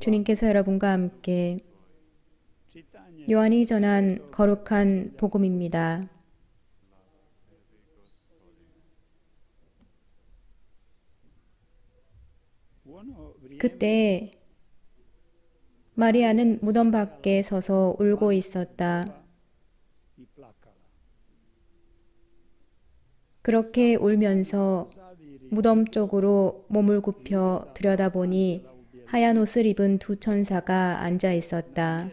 주님께서 여러분과 함께 요한이 전한 거룩한 복음입니다. 그때 마리아는 무덤 밖에 서서 울고 있었다. 그렇게 울면서 무덤 쪽으로 몸을 굽혀 들여다보니 하얀 옷을 입은 두 천사가 앉아 있었다.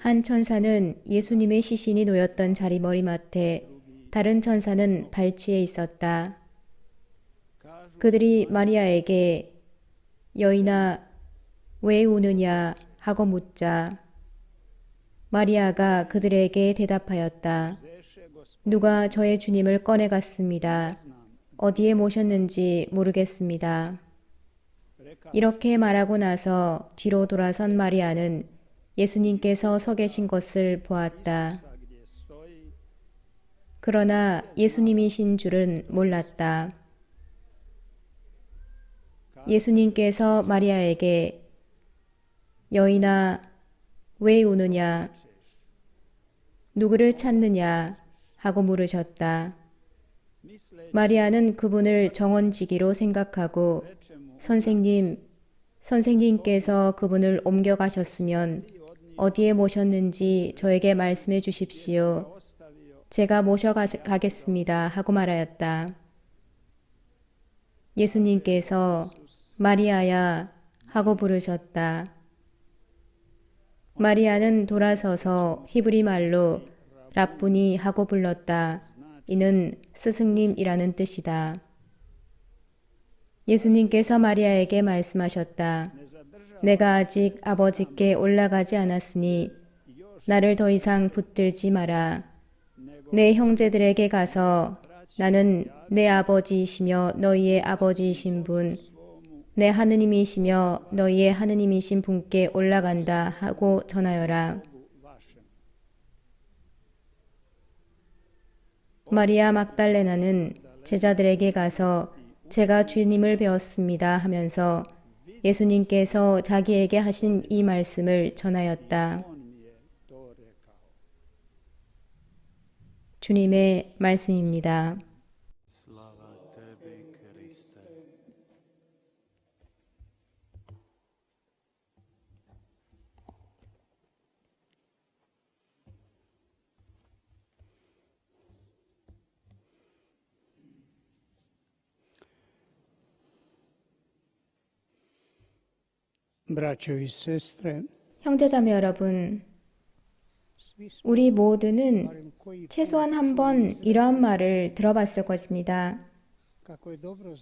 한 천사는 예수님의 시신이 놓였던 자리 머리맡에, 다른 천사는 발치에 있었다. 그들이 마리아에게 여인아 왜 우느냐 하고 묻자 마리아가 그들에게 대답하였다. 누가 저의 주님을 꺼내 갔습니다. znam. 어디에 모셨는지 모르겠습니다. 이렇게 말하고 나서 뒤로 돌아선 마리아는 예수님께서 서 계신 것을 보았다. 그러나 예수님이신 줄은 몰랐다. 예수님께서 마리아에게 여인아 왜 우느냐 누구를 찾느냐 하고 물으셨다. 마리아는 그분을 정원지기로 생각하고 선생님 선생님께서 그분을 옮겨가셨으면 어디에 모셨는지 저에게 말씀해 주십시오. 제가 모셔가겠습니다. 하고 말하였다. 예수님께서 마리아야 하고 부르셨다. 마리아는 돌아서서 히브리 말로 라쁘니 하고 불렀다. 이는 스승님이라는 뜻이다. 예수님께서 마리아에게 말씀하셨다. 내가 아직 아버지께 올라가지 않았으니 나를 더 이상 붙들지 마라. 내 형제들에게 가서 나는 내 아버지이시며 너희의 아버지이신 분, 내 하느님이시며 너희의 하느님이신 분께 올라간다 하고 전하여라. 마리아 막달레나는 제자들에게 가서 제가 주님을 배웠습니다 하면서 예수님께서 자기에게 하신 이 말씀을 전하였다. 주님의 말씀입니다. 형제자매 여러분, 우리 모두는 최소한 한 번 이러한 말을 들어봤을 것입니다.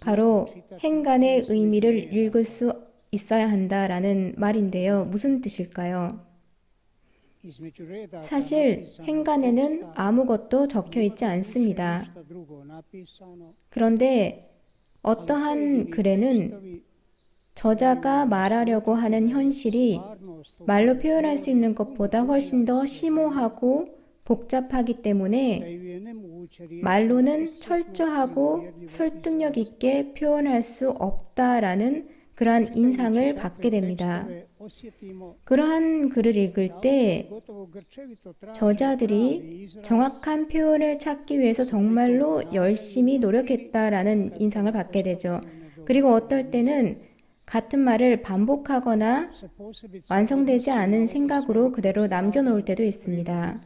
바로 행간의 의미를 읽을 수 있어야 한다라는 말인데요. 무슨 뜻일까요? 사실 행간에는 아무것도 적혀 있지 않습니다. 그런데 어떠한 글에는 저자가 말하려고 하는 현실이 말로 표현할 수 있는 것보다 훨씬 더 심오하고 복잡하기 때문에 말로는 철저하고 설득력 있게 표현할 수 없다라는 그러한 인상을 받게 됩니다. 그러한 글을 읽을 때 저자들이 정확한 표현을 찾기 위해서 정말로 열심히 노력했다라는 인상을 받게 되죠. 그리고 어떨 때는 같은 말을 반복하거나 완성되지 않은 생각으로 그대로 남겨놓을 때도 있습니다.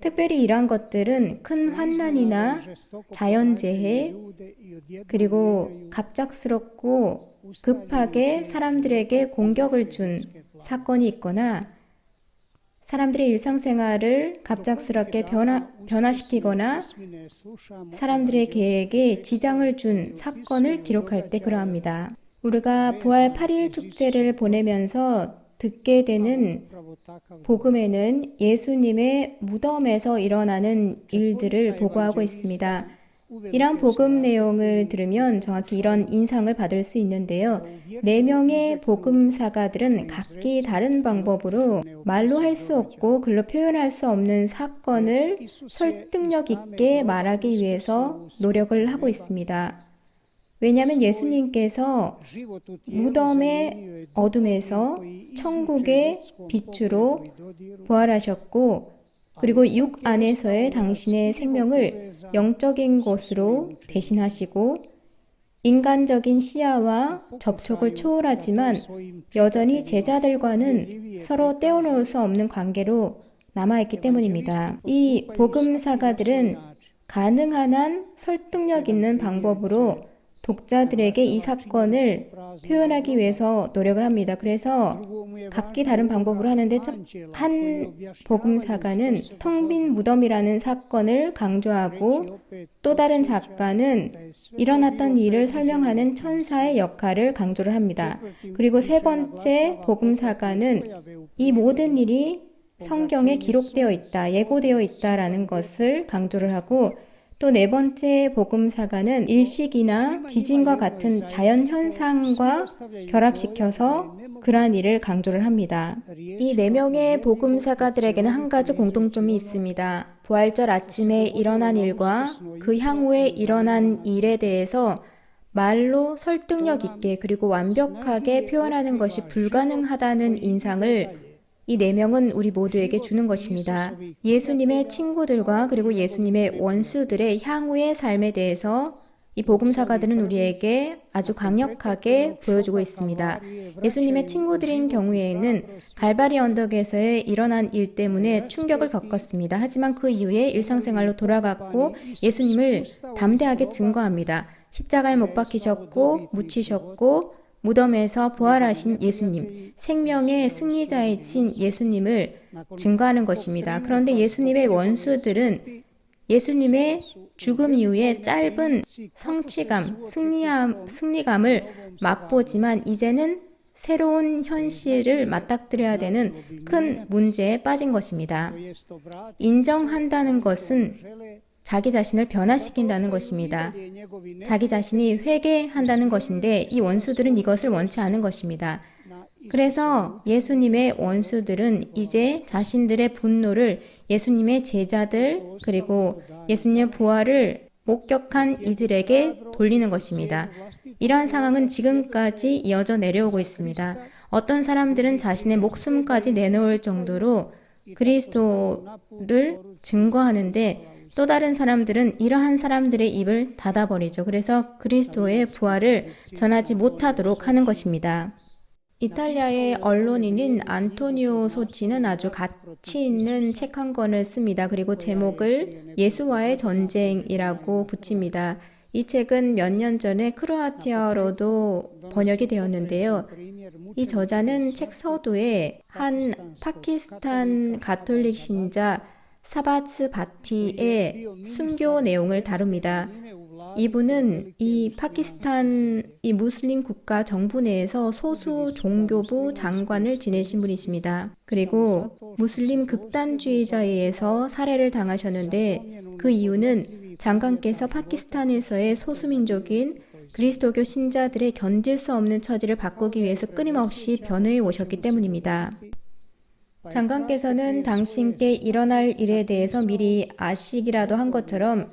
특별히 이러한 것들은 큰 환난이나 자연재해, 그리고 갑작스럽고 급하게 사람들에게 공격을 준 사건이 있거나 사람들의 일상생활을 갑작스럽게 변화, 변화시키거나 사람들의 계획에 지장을 준 사건을 기록할 때 그러합니다. 우리가 부활 8일 축제를 보내면서 듣게 되는 복음에는 예수님의 무덤에서 일어나는 일들을 보고하고 있습니다. 이런 복음 내용을 들으면 정확히 이런 인상을 받을 수 있는데요. 네 명의 복음사가들은 각기 다른 방법으로 말로 할 수 없고 글로 표현할 수 없는 사건을 설득력 있게 말하기 위해서 노력을 하고 있습니다. 왜냐하면 예수님께서 무덤의 어둠에서 천국의 빛으로 부활하셨고 그리고 육 안에서의 당신의 생명을 영적인 것으로 대신하시고 인간적인 시야와 접촉을 초월하지만 여전히 제자들과는 서로 떼어놓을 수 없는 관계로 남아있기 때문입니다. 이 복음사가들은 가능한 한 설득력 있는 방법으로 독자들에게 이 사건을 표현하기 위해서 노력을 합니다. 그래서 각기 다른 방법으로 하는데 첫- 한 복음사가는 텅 빈 무덤이라는 사건을 강조하고 또 다른 작가는 일어났던 일을 설명하는 천사의 역할을 강조를 합니다. 그리고 세 번째 복음사가는 이 모든 일이 성경에 기록되어 있다, 예고되어 있다라는 것을 강조를 하고 또 네 번째 복음사가는 일식이나 지진과 같은 자연 현상과 결합시켜서 그러한 일을 강조를 합니다. 이 네 명의 복음사가들에게는 한 가지 공통점이 있습니다. 부활절 아침에 일어난 일과 그 향후에 일어난 일에 대해서 말로 설득력 있게 그리고 완벽하게 표현하는 것이 불가능하다는 인상을 이 네 명은 우리 모두에게 주는 것입니다. 예수님의 친구들과 그리고 예수님의 원수들의 향후의 삶에 대해서 이 복음사가들은 우리에게 아주 강력하게 보여주고 있습니다. 예수님의 친구들인 경우에는 갈바리 언덕에서의 일어난 일 때문에 충격을 겪었습니다. 하지만 그 이후에 일상생활로 돌아갔고 예수님을 담대하게 증거합니다. 십자가에 못 박히셨고 묻히셨고 무덤에서 부활하신 예수님, 생명의 승리자이신 예수님을 증거하는 것입니다. 그런데 예수님의 원수들은 예수님의 죽음 이후에 짧은 성취감, 승리함, 승리감을 맛보지만 이제는 새로운 현실을 맞닥뜨려야 되는 큰 문제에 빠진 것입니다. 인정한다는 것은 자기 자신을 변화시킨다는 것입니다. 자기 자신이 회개한다는 것인데 이 원수들은 이것을 원치 않은 것입니다. 그래서 예수님의 원수들은 이제 자신들의 분노를 예수님의 제자들 그리고 예수님의 부활을 목격한 이들에게 돌리는 것입니다. 이러한 상황은 지금까지 이어져 내려오고 있습니다. 어떤 사람들은 자신의 목숨까지 내놓을 정도로 그리스도를 증거하는데 또 다른 사람들은 이러한 사람들의 입을 닫아버리죠. 그래서 그리스도의 부활을 전하지 못하도록 하는 것입니다. 이탈리아의 언론인인 안토니오 소치는 아주 가치 있는 책 한 권을 씁니다. 그리고 제목을 예수와의 전쟁이라고 붙입니다. 이 책은 몇 년 전에 크로아티아어로도 번역이 되었는데요. 이 저자는 책 서두에 한 파키스탄 가톨릭 신자 사바츠 바티의 순교 내용을 다룹니다. 이분은 이 파키스탄 이 무슬림 국가 정부 내에서 소수 종교부 장관을 지내신 분이십니다. 그리고 무슬림 극단주의자에 의해서 살해를 당하셨는데 그 이유는 장관께서 파키스탄에서의 소수민족인 그리스도교 신자들의 견딜 수 없는 처지를 바꾸기 위해서 끊임없이 변호해 오셨기 때문입니다. 장관께서는 당신께 일어날 일에 대해서 미리 아시기라도 한 것처럼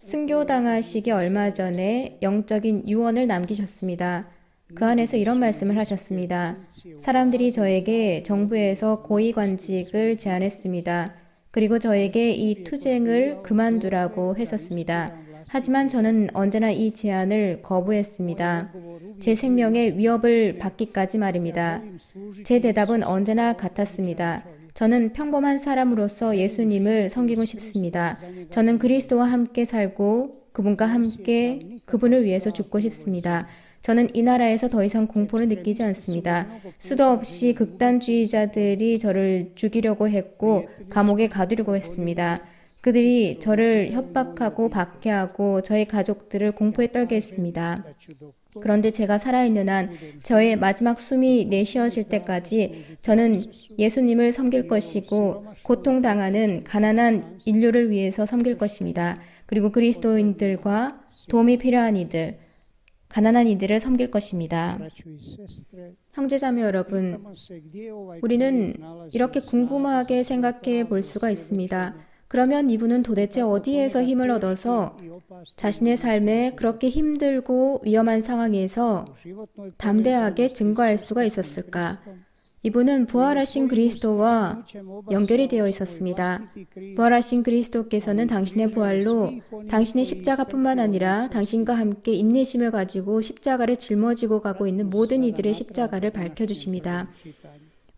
순교당하시기 얼마 전에 영적인 유언을 남기셨습니다. 그 안에서 이런 말씀을 하셨습니다. 사람들이 저에게 정부에서 고위관직을 제안했습니다. 그리고 저에게 이 투쟁을 그만두라고 했었습니다. 하지만 저는 언제나 이 제안을 거부했습니다. 제 생명의 위협을 받기까지 말입니다. 제 대답은 언제나 같았습니다. 저는 평범한 사람으로서 예수님을 섬기고 싶습니다. 저는 그리스도와 함께 살고 그분과 함께 그분을 위해서 죽고 싶습니다. 저는 이 나라에서 더 이상 공포를 느끼지 않습니다. 수도 없이 극단주의자들이 저를 죽이려고 했고 감옥에 가두려고 했습니다. 그들이 저를 협박하고 박해하고 저의 가족들을 공포에 떨게 했습니다. 그런데 제가 살아있는 한 저의 마지막 숨이 내쉬어질 때까지 저는 예수님을 섬길 것이고 고통당하는 가난한 인류를 위해서 섬길 것입니다. 그리고 그리스도인들과 도움이 필요한 이들, 가난한 이들을 섬길 것입니다. 형제자매 여러분, 우리는 이렇게 궁금하게 생각해 볼 수가 있습니다. 그러면 이분은 도대체 어디에서 힘을 얻어서 자신의 삶에 그렇게 힘들고 위험한 상황에서 담대하게 증거할 수가 있었을까? 이분은 부활하신 그리스도와 연결이 되어 있었습니다. 부활하신 그리스도께서는 당신의 부활로 당신의 십자가뿐만 아니라 당신과 함께 인내심을 가지고 십자가를 짊어지고 가고 있는 모든 이들의 십자가를 밝혀주십니다.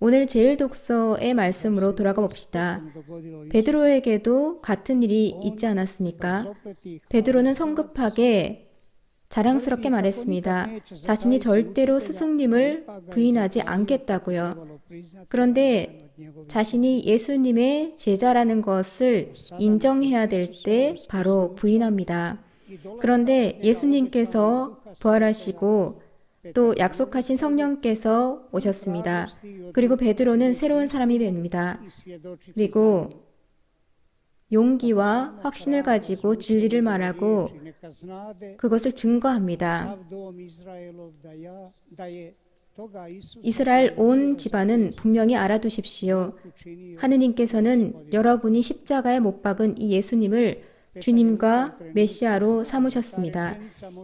오늘 제일 독서의 말씀으로 돌아가 봅시다. 베드로에게도 같은 일이 있지 않았습니까? 베드로는 성급하게 자랑스럽게 말했습니다. 자신이 절대로 스승님을 부인하지 않겠다고요. 그런데 자신이 예수님의 제자라는 것을 인정해야 될 때 바로 부인합니다. 그런데 예수님께서 부활하시고 또 약속하신 성령께서 오셨습니다. 그리고 베드로는 새로운 사람이 됩니다. 그리고 용기와 확신을 가지고 진리를 말하고 그것을 증거합니다. 이스라엘 온 집안은 분명히 알아두십시오. 하느님께서는 여러분이 십자가에 못 박은 이 예수님을 주님과 메시아로 삼으셨습니다.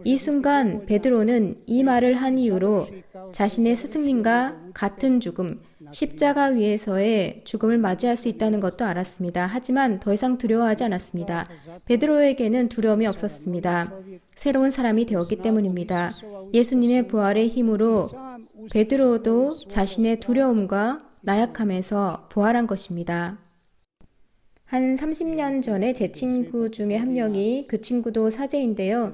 이 순간 베드로는 이 말을 한 이유로 자신의 스승님과 같은 죽음, 십자가 위에서의 죽음을 맞이할 수 있다는 것도 알았습니다. 하지만 더 이상 두려워하지 않았습니다. 베드로에게는 두려움이 없었습니다. 새로운 사람이 되었기 때문입니다. 예수님의 부활의 힘으로 베드로도 자신의 두려움과 나약함에서 부활한 것입니다. 한 30년 전에 제 친구 중에 한 명이 그 친구도 사제인데요.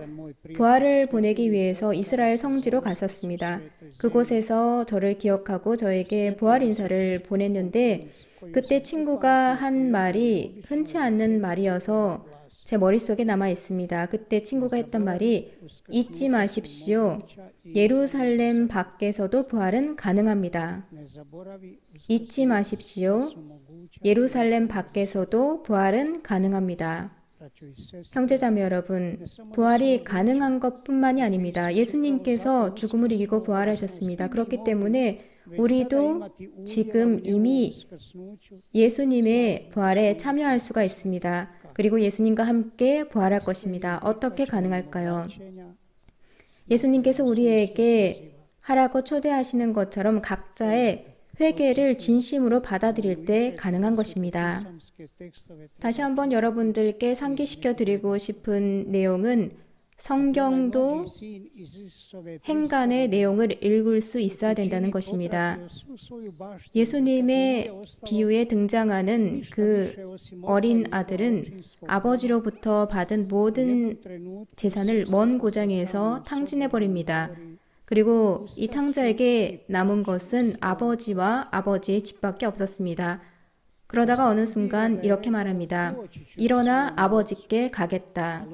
부활을 보내기 위해서 이스라엘 성지로 갔었습니다. 그곳에서 저를 기억하고 저에게 부활 인사를 보냈는데 그때 친구가 한 말이 흔치 않는 말이어서 제 머릿속에 남아 있습니다. 그때 친구가 했던 말이 잊지 마십시오. 예루살렘 밖에서도 부활은 가능합니다. 잊지 마십시오. 예루살렘 밖에서도 부활은 가능합니다. 형제자매 여러분, 부활이 가능한 것 뿐만이 아닙니다. 예수님께서 죽음을 이기고 부활하셨습니다. 그렇기 때문에 우리도 지금 이미 예수님의 부활에 참여할 수가 있습니다. 그리고 예수님과 함께 부활할 것입니다. 어떻게 가능할까요? 예수님께서 우리에게 하라고 초대하시는 것처럼 각자의 회개를 진심으로 받아들일 때 가능한 것입니다. 다시 한번 여러분들께 상기시켜 드리고 싶은 내용은 성경도 행간의 내용을 읽을 수 있어야 된다는 것입니다. 예수님의 비유에 등장하는 그 어린 아들은 아버지로부터 받은 모든 재산을 먼 고장에서 탕진해 버립니다. 그리고 이 탕자에게 남은 것은 아버지와 아버지의 집밖에 없었습니다. 그러다가 어느 순간 이렇게 말합니다. 일어나 아버지께 가겠다.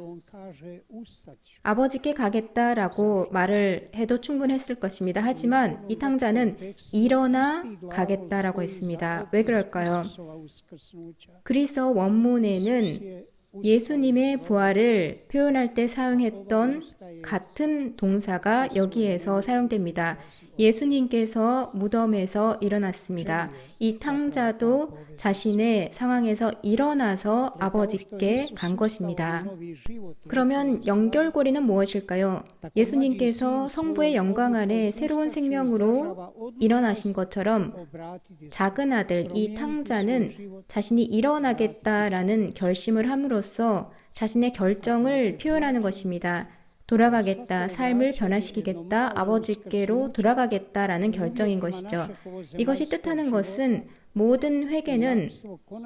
아버지께 가겠다라고 말을 해도 충분했을 것입니다. 하지만 이 탕자는 일어나 가겠다라고 했습니다. 왜 그럴까요? 그리스어 원문에는 예수님의 부활을 표현할 때 사용했던 같은 동사가 여기에서 사용됩니다. 예수님께서 무덤에서 일어났습니다. 이 탕자도 자신의 상황에서 일어나서 아버지께 간 것입니다. 그러면 연결고리는 무엇일까요? 예수님께서 성부의 영광 안에 새로운 생명으로 일어나신 것처럼 작은 아들 이 탕자는 자신이 일어나겠다라는 결심을 함으로써 자신의 결정을 표현하는 것입니다. 돌아가겠다, 삶을 변화시키겠다, 아버지께로 돌아가겠다라는 결정인 것이죠. 이것이 뜻하는 것은 모든 회개는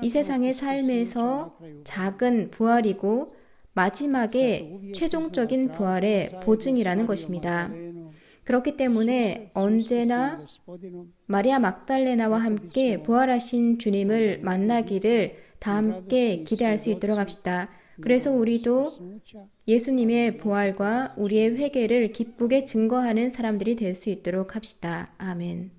이 세상의 삶에서 작은 부활이고 마지막에 최종적인 부활의 보증이라는 것입니다. 그렇기 때문에 언제나 마리아 막달레나와 함께 부활하신 주님을 만나기를 다 함께 기대할 수 있도록 합시다. 그래서 우리도 예수님의 부활과 우리의 회개를 기쁘게 증거하는 사람들이 될 수 있도록 합시다. 아멘.